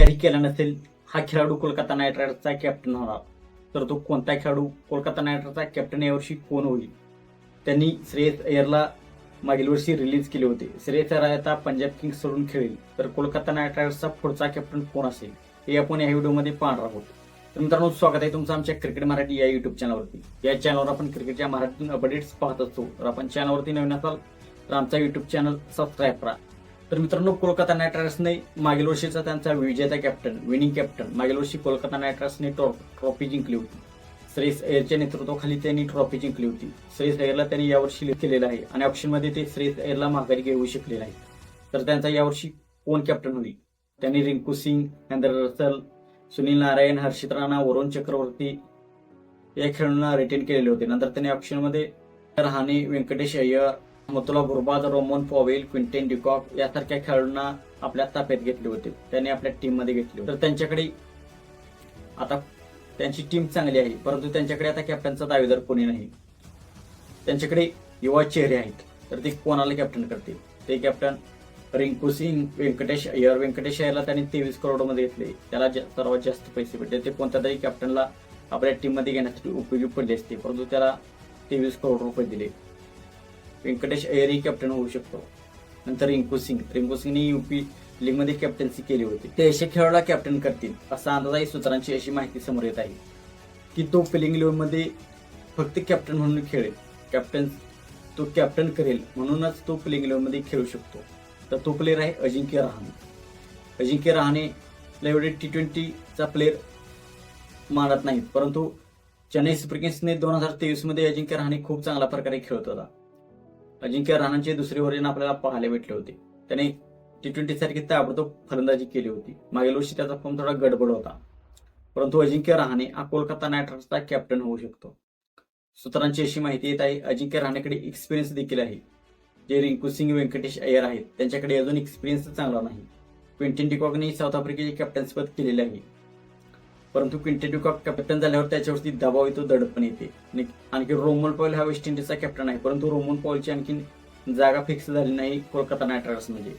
केला नसेल हा खेळाडू कोलकाता नाईट रायडर्सचा कॅप्टन होणार. तर तो कोणता खेळाडू कोलकाता नाईट रायडर्सचा कॅप्टन यावर्षी कोण होईल? त्यांनी श्रेयस अय्यरला मागील वर्षी रिलीज केले होते. श्रेयस अय्यर आता पंजाब किंग्स सोडून खेळेल. तर कोलकाता नाईट रायडर्सचा पुढचा कॅप्टन कोण असेल हे आपण या व्हिडिओमध्ये पाहणार आहोत. तर मित्रांनो स्वागत आहे तुमचं आमच्या क्रिकेट मराठी या युट्यूब चॅनलवरती या चॅनलवर आपण क्रिकेटच्या मराठीतून अपडेट्स पाहत असतो. तर आपण चॅनलवरती नवीन असाल तर आमचा युट्यूब चॅनल सबस्क्राईब करा. तर मित्रांनो कोलकाता नाईट रायडर्सने मागील वर्षीचा त्यांचा विजेता कॅप्टन विनिंग कॅप्टन मागील वर्षी कोलकाता नाईट रायडर्सने ट्रॉफी जिंकली होती. श्रेयस एअरच्या नेतृत्वाखाली त्यांनी ट्रॉफी जिंकली होती. श्रेयस एअरला त्यांनी यावर्षी केलेलं आहे आणि ऑप्शनमध्ये ते श्रेयस एअरला माघारी घेऊ शकले आहे तर त्यांचा यावर्षी कोण कॅप्टन होईल? त्यांनी रिंकू सिंग अँदर रसल सुनील नारायण हर्षित राणा वरुण चक्रवर्ती या खेळाडूंना रिटेन केलेले होते. नंतर त्यांनी ऑप्शनमध्ये Rahane Venkatesh Iyer मथुला Gurbaz Rovman Powell Quinton de Kock यासारख्या खेळाडूंना आपल्या ताफ्यात घेतले होते. त्यांनी आपल्या टीममध्ये घेतले होते. तर त्यांच्याकडे आता त्यांची टीम चांगली आहे परंतु त्यांच्याकडे आता कॅप्टनचा दावेदार कोणी नाही. त्यांच्याकडे युवा चेहरे आहेत तर ते कोणाला कॅप्टन करतील? ते कॅप्टन रिंकू सिंग व्यंकटेश अय्यर व्यंकटेश अय्यरला त्यांनी तेवीस करोडमध्ये घेतले. त्याला सर्वात जास्त पैसे भेटले. ते कोणत्या तरी कॅप्टनला आपल्या टीममध्ये घेण्यासाठी उपयोगी पडले असते परंतु त्याला तेवीस करोड रुपये दिले. व्यंकटेश अय्यरही कॅप्टन होऊ शकतो. नंतर रिंकू सिंग. रिंकू सिंगने युपी लीगमध्ये कॅप्टन्सी केली होती. ते असे खेळाडूला कॅप्टन करतील असा अंदाजाही सूत्रांची अशी माहिती समोर येत आहे. की तो फिलिंग इलेव्हन फक्त कॅप्टन म्हणून खेळेल. कॅप्टन तो कॅप्टन करेल म्हणूनच तो प्लेइंग इलेव्हनमध्ये खेळू शकतो. तर तो प्लेअर आहे अजिंक्य रहाणे. अजिंक्य रहाणे एवढे टी ट्वेंटीचा प्लेअर मानत नाहीत. परंतु चेन्नई सुपर किंग्सने दोन हजार तेवीसमध्ये अजिंक्य रहाणे खूप चांगल्या प्रकारे खेळत होता. अजिंक्य रहाणेचे दुसरे वर्जन आपल्याला पाहायला भेटले होते. त्याने टी ट्वेंटी सारखी ताबडतोब फलंदाजी केली होती. मागील वर्षी त्याचा फॉर्म थोडा गडबड होता. परंतु अजिंक्य रहाणे हा कोलकाता नाईट रायडर्सचा कॅप्टन होऊ शकतो. सूत्रांची अशी माहिती येत आहे अजिंक्य रहाणेकडे एक्सपिरियन्स देखील आहे. जे रिंकू सिंग व्यंकटेश अय्यर आहेत त्यांच्याकडे अजून एक्सपिरियन्स चांगला नाही. क्विंटन डिकॉकने साऊथ आफ्रिकेचे कॅप्टन्सपद केलेले आहे. परंतु क्विंटन डिकॉक कॅप्टन झाल्यावर त्याच्यावरती दबाव येतो दडपण येते. आणि- आणखी रोमन पॉल हा वेस्ट इंडिजचा कॅप्टन आहे परंतु रोमन पॉलची आणखी जागा फिक्स झाली नाही Kolkata Knight रायडर्समध्ये.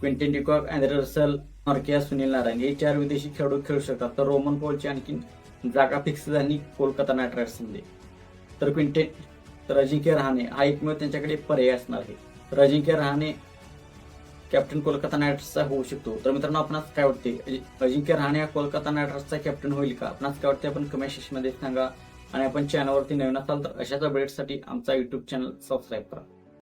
Quinton de Kock Andre Russell Nortje Sunil Narayan हे चार विदेशी खेळाडू खेळू शकतात. तर रोमन पॉलची आणखी जागा फिक्स झाली कोलकाता नाईट रायडर्समध्ये. तर क्विंटेन तर अजिंक्य रहाणे हा एकमेव त्यांच्याकडे पर्याय असणार आहे. तर अजिंक्य रहाणे कॅप्टन कोलकाता नाईटर्सचा होऊ शकतो. तर मित्रांनो आपणास काय वाटते? अजिंक्य रहाणे हा कोलकाता नाईटर्सचा कॅप्टन होईल का? आपणास काय वाटते? आपण कमेंट सेक्शनमध्ये सांगा. आणि आपण चॅनलवरती नवीन असाल तर अशाच अपडेटसाठी आमचा युट्यूब चॅनल सबस्क्राईब करा.